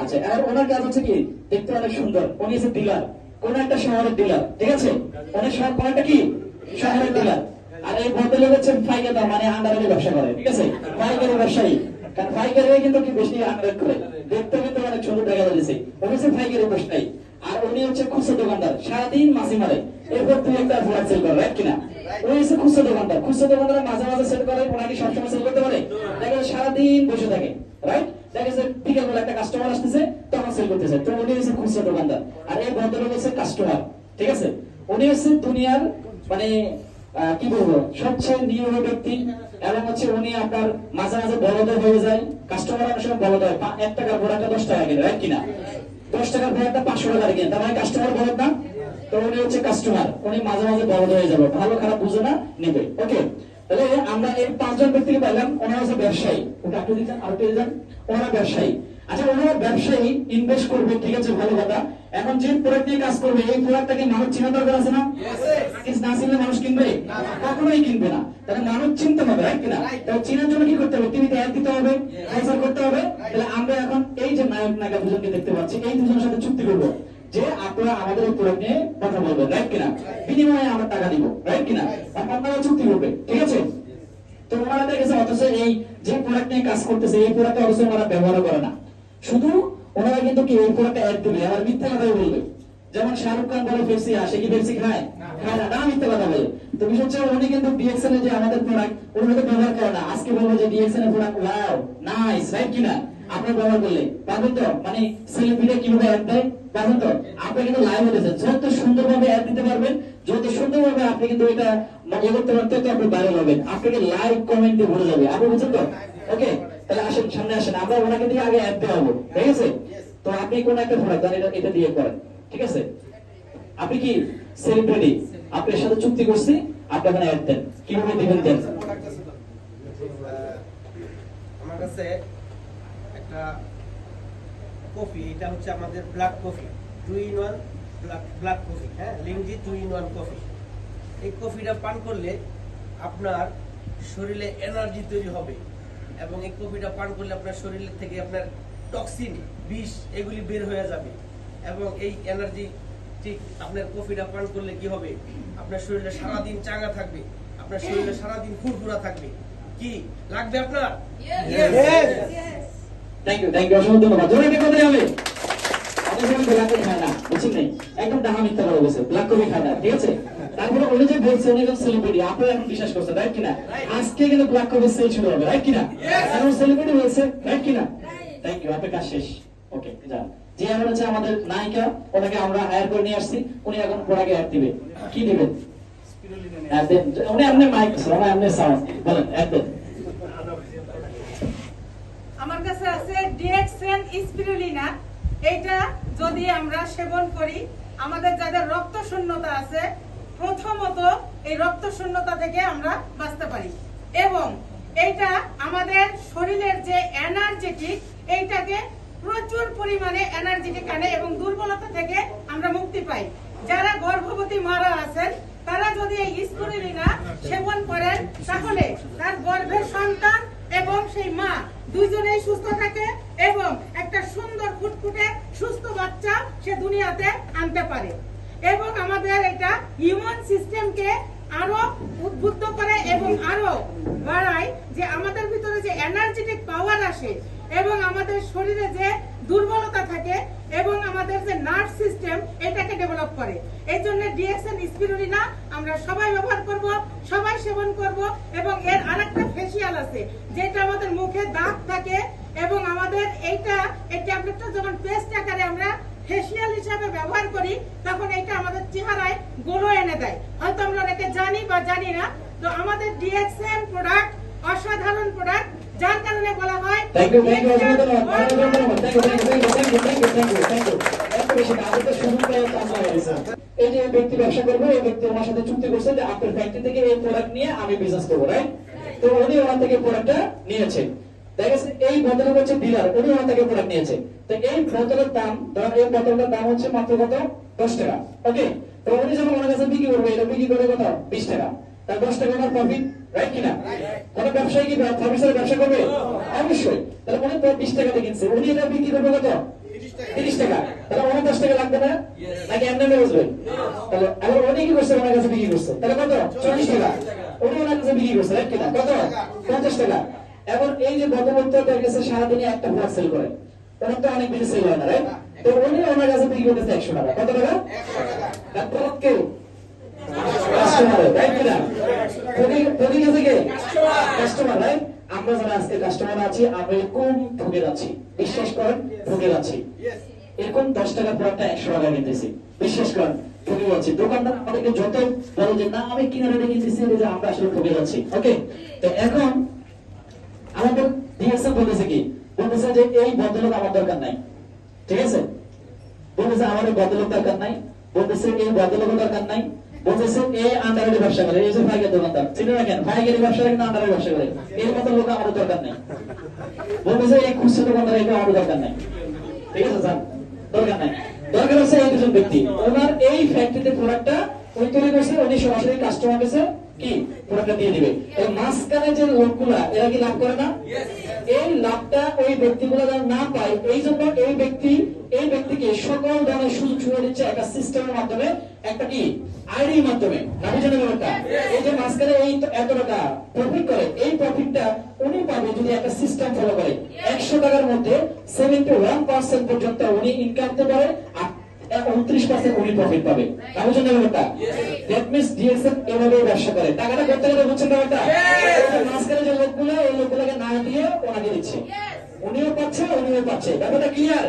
আচ্ছা আর ওনার কাজ হচ্ছে কি? দেখতে অনেক সুন্দর। উনি হচ্ছে ডিলার। কোন একটা শহরের ডিলার, ঠিক আছে? অনেক শহর কোন একটা কি? শহরের ডিলার। আর এই ভদ্রলোক হচ্ছে ফাইকার মানে আন্ডারের ব্যবসা করে, ঠিক আছে? ফাইকারের ব্যবসায়ী। কারণ ফাইকারে কিন্তু কি বেশি আন্ডার করে? দেখতে কিন্তু অনেক দেখা যাচ্ছে। উনি হচ্ছে ফাইকারের ব্যবসায়ী আর উনি হচ্ছে খুচরা দোকানদার। সারাদিন মাসি মারে। এরপর তুই একটা সেল কিনা? উনি হচ্ছে খুচরা দোকানদার। খুচরা দোকানদার মাঝে মাঝে সেল করে ওনাকে সবসময় সেল করতে পারে সারাদিন বসে থাকে। দোকানদার আর এই ভদ্রলোক হচ্ছে কাস্টমার ঠিক আছে? উনি হচ্ছে দুনিয়ার মানে কি বলব, সবচেয়ে নিয়ম ব্যক্তি এবং হচ্ছে উনি আপনার মাঝে মাঝে বলদ হয়ে যায়। কাস্টমার অনেক সময় বলদ হয়। এক টাকার প্রোডাক্টটা দশ টাকা কিনে রাইট কিনা? দশ টাকার প্রোডাক্টটা পাঁচশো টাকা কিনে। তার মানে কাস্টমার বলদ না? তো উনি হচ্ছে কাস্টমার উনি মাঝে মাঝে বলদ হয়ে যাবে। ভালো খারাপ বুঝে না, নেবে। ওকে তাহলে আমরা এই পাঁচজন ব্যক্তিকে পাইলাম। ওনারা হচ্ছে ব্যবসায়ী। ওটা আপনি দিচ্ছেন আর যান। ওনারা ব্যবসায়ী। আচ্ছা ওনারা ব্যবসায়ী ইনভেস্ট করবে ঠিক আছে ভালো কথা। এখন যে প্রোডাক্ট নিয়ে কাজ করবে এই প্রোডাক্টটাকে মানুষ চিনা দরকার আছে না? না চিনলে মানুষ কিনবে? কখনোই কিনবে না। তাহলে মানুষ চিনতে হবে রাইট কিনা? তাহলে চিনার জন্য কি করতে হবে? টিভিতে অ্যাড দিতে হবে প্রচার করতে হবে। তাহলে আমরা এখন এই যে নায়ক নায়িকা দুজনকে দেখতে পাচ্ছি এই দুজনের সাথে চুক্তি করব যে আপনারা আমাদের এই প্রোডাক্ট নিয়ে কথা বলবেন রাইট কিনা? বিনিময়ে আমরা টাকা দিব রাইট কিনা? আপনারা চুক্তি করবে ঠিক আছে? তো ওনারা দেখেছে অথচ এই যে প্রোডাক্ট নিয়ে কাজ করতেছে এই প্রোডাক্ট অথচ ওনারা ব্যবহার করে না। শুধু ওনারা কিন্তু কি প্রোডাক্ট অ্যাড দিবে? মিথ্যা কথাই বলবে। যেমন শাহরুখ খান বলে পেপসি আসে কি পেপসি খায়? খায় না না মিথ্যা কথা বলে। তো বিষয় হচ্ছে উনি কিন্তু ডিএক্সএল এর যে আমাদের প্রোডাক্ট উনি ব্যবহার করে না। আজকে বলব যে ডিএক্সএল এর প্রোডাক্ট ওয়াও নাইস রাইট কিনা? আপনি ব্যবহার করলে। পারবেন তো মানে সেলিব্রিটি কীভাবে অ্যাড দেয়? পারবেন তো আপনি কিন্তু লাইভ হতেছে যত সুন্দরভাবে অ্যাড দিতে পারবেন যত সুন্দরভাবে আপনি কিন্তু এটা ইয়ে করতে পারতে তো আপনি ভাইরাল হবেন। আপনাকে লাইক কমেন্ট দিয়ে ভরে যাবে। আপনি বুঝছেন তো? ওকে তাহলে সামনে আসেন। আমরা ওনাকে দিয়ে আগে অ্যাড দেওয়াবো ঠিক আছে? তো আপনি কোন একটা এটা দিয়ে করেন। ঠিক আছে? আপনি কি আপনার সাথে চুক্তি করছি, আপনি এখানে অ্যাড দেন। কীভাবে দিবেন দেন? আমার কাছে একটা কফি এটা হচ্ছে আমাদের black coffee two in one black coffee হ্যাঁ? Lingzhi two in one coffee এই কফিটা পান করলে আপনার শরীরে এনার্জি তৈরি হবে। এবং এই কফিটা পান করলে আপনার শরীরের থেকে আপনার টক্সিন বিষ এগুলি বের হয়ে যাবে। এবং এই এনার্জি ঠিক আপনার কফিটা পান করলে কি হবে? আপনার শরীরে সারাদিন চাঙ্গা থাকবে আপনার শরীরে সারাদিন ফুরফুরা থাকবে। কি? লাগবে আপনার? থ্যাংক ইউ থ্যাংক ইউ অসংখ্য ধন্যবাদ। জোরে কথা হবে। অনেক সময় ব্ল্যাক কফি খায় না বুঝছেন নাই? একদম ডাহা মিথ্যা বলছে ব্ল্যাক কফি খায় না ঠিক আছে? তারপরে উনি যে বলছে উনি একজন সেলিব্রিটি আপনারা এখন বিশ্বাস করছেন রাইট কিনা? আজকে কিন্তু ব্ল্যাক কফি সেল শুরু হবে রাইট কিনা? এখন সেলিব্রিটি হয়েছে রাইট কিনা? থ্যাংক ইউ আপনার কাজ শেষ। ওকে যান। যে এখন হচ্ছে আমাদের নায়িকা ওনাকে আমরা হায়ার করে নিয়ে আসছি উনি এখন প্রোডাক্টে অ্যাড দিবে। কি দিবেন উনি আপনি মাইক উনি আপনি সাউন্ড বলেন দেন। আমার কাছে আছে ডিএক্সএন স্পিরুলিনা এটা যদি আমরা সেবন করি আমাদের যাদের রক্ত শূন্যতা আছে প্রথমত এই রক্ত শূন্যতা থেকে আমরা বাঁচতে পারি। এবং এইটা আমাদের শরীরের যে এনার্জেটিক এইটাকে প্রচুর পরিমাণে এনার্জেটিক আনে এবং দুর্বলতা থেকে আমরা মুক্তি পাই। যারা গর্ভবতী মারা আছেন, তারা যদি এই স্পিরুলিনা সেবন করেন, তাহলে তার গর্ভের সন্তান এবং সেই মা দুজনেই সুস্থ থাকে এবং একটা সুন্দর ফুটফুটে সুস্থ বাচ্চা সে দুনিয়াতে আনতে পারে। এবং আমাদের এটা ইমিউন সিস্টেমকে আরও উদ্বুদ্ধ করে এবং আরও বাড়ায় যে আমাদের ভিতরে যে এনার্জেটিক পাওয়ার আসে এবং আমাদের শরীরে যে দুর্বলতা থাকে এবং আমাদের যে নার্ভ সিস্টেম এটাকে ডেভেলপ করে। এই জন্য ডিএক্সএন স্পিরুলিনা আমরা সবাই ব্যবহার করব, সবাই সেবন করব এবং এর আরেকটা ফেসিয়াল আছে, যেটা আমাদের মুখে দাগ থাকে এবং আমাদের এইটা, এই ট্যাবলেটটা যখন পেস্ট আকারে আমরা ফেসিয়াল হিসাবে ব্যবহার করি তখন এটা আমাদের চেহারায় গোলো এনে দেয় হয়তো আমরা অনেকে জানি বা জানি না তো আমাদের ডিএক্সএন প্রোডাক্ট অসাধারণ প্রোডাক্ট যার কারণে বলা হয় হয়ে এই যে ব্যক্তি ব্যবসা করবে এই ব্যক্তি আমার সাথে চুক্তি করছে যে আপনার ফ্যাক্টরি থেকে এই প্রোডাক্ট নিয়ে আমি বিজনেস করব রাইট তো উনি ওনার থেকে প্রোডাক্টটা নিয়েছে দেখা এই বোতল হচ্ছে ডিলার উনি ওনার প্রোডাক্ট নিয়েছে। তো এই বোতলের দাম, ধরুন এই বোতলটার দাম হচ্ছে মাত্র কত? দশ টাকা। ওকে তো উনি যখন ওনার কাছে বিক্রি করবে, এটা বিক্রি করবে কত? বিশ টাকা। তার দশ টাকা ওনার প্রফিট রাইট কিনা? কোন ব্যবসায়ী কি ফার্মেসির ব্যবসা করবে? অবশ্যই। তাহলে উনি তো বিশ টাকাতে কিনছে। উনি এটা বিক্রি করবে কত? তিরিশ টাকা। তাহলে উনপঞ্চাশ টাকা লাগবে না? নাকি এমনি বুঝবেন তাহলে এখন উনি কি করছে ওনার কাছে বিক্রি করছে? তাহলে কত? চল্লিশ টাকা। উনি ওনার কাছে বিক্রি করছে রাইট কিনা? কত? পঞ্চাশ টাকা। এখন এই যে গতবর্তী কাছে সারাদিনে একটা ভ্লগ সেল করে। ওনার তো অনেক বেশি সেল হয় না তো উনি ওনার কাছে বিক্রি করতেছে একশো টাকা। কত টাকা? দশ টাকা একশো টাকা বিশ্বাস আমাদেরকে যত যে, না, আমি কিনে রেটে আমরা আসলে ঠকে যাচ্ছি। ওকে তো এখন আমাদের ডিএসএম বলেছে কি? বলতেছে যে এই ভদ্রলোক আমার দরকার নাই। ঠিক আছে? বলতেছে আমার এই দরকার নাই। বলতেছে এই ভদ্রলোক দরকার নাই। বলতেছে এই আন্ডারের ব্যবসা করে। এই যে ভাইগের দোকানদার চিনে রাখেন ভাইগের ব্যবসা করে না আন্ডারের ব্যবসা করে? এর মতো লোক আমার দরকার নাই। বলতেছে এই খুচরো দোকানদার এটা আমার দরকার নাই। ঠিক আছে, স্যার? দরকার নাই। দরকার হচ্ছে এই দুজন ব্যক্তি। ওনার এই ফ্যাক্টরিতে প্রোডাক্টটা উনি তৈরি করছে, উনি সরাসরি কাস্টমার কাছে কি? প্রোডাক্টটা দিয়ে দিবে? এই মাঝখানে যে লোকগুলা এরা কি লাভ করে না? এই লাভটা ওই ব্যক্তিগুলো না পায় এই জন্য এই ব্যক্তি এই ব্যক্তিকে সকল ধরনের সুযোগ সুবিধা দিচ্ছে একটা সিস্টেমের মাধ্যমে একটা কি? আইডির মাধ্যমে। ব্যাপারটা? এই যে মাঝখানে এই এত টাকা প্রফিট করে এই প্রফিটটা উনি পাবে যদি একটা সিস্টেম ফলো করে। একশো টাকার মধ্যে সেভেন্টি ওয়ান পার্সেন্ট পর্যন্ত উনি ইনকাম করতে পারে উনত্রিশ পার্সেন্ট উনি প্রফিট পাবে। না ব্যাপারটা। দ্যাট মিনস ব্যবসা করে। টাকাটা করতে গেলে বুঝছেন ব্যাপারটা? মাঝখানে যে লোকগুলো ওই লোকগুলোকে না দিয়ে ওনাকে দিচ্ছে। উনিও পাচ্ছে উনিও পাচ্ছে। ব্যাপারটা ক্লিয়ার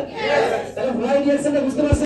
তাহলে হোয়াই ডিএসএম বুঝতে পারছেন?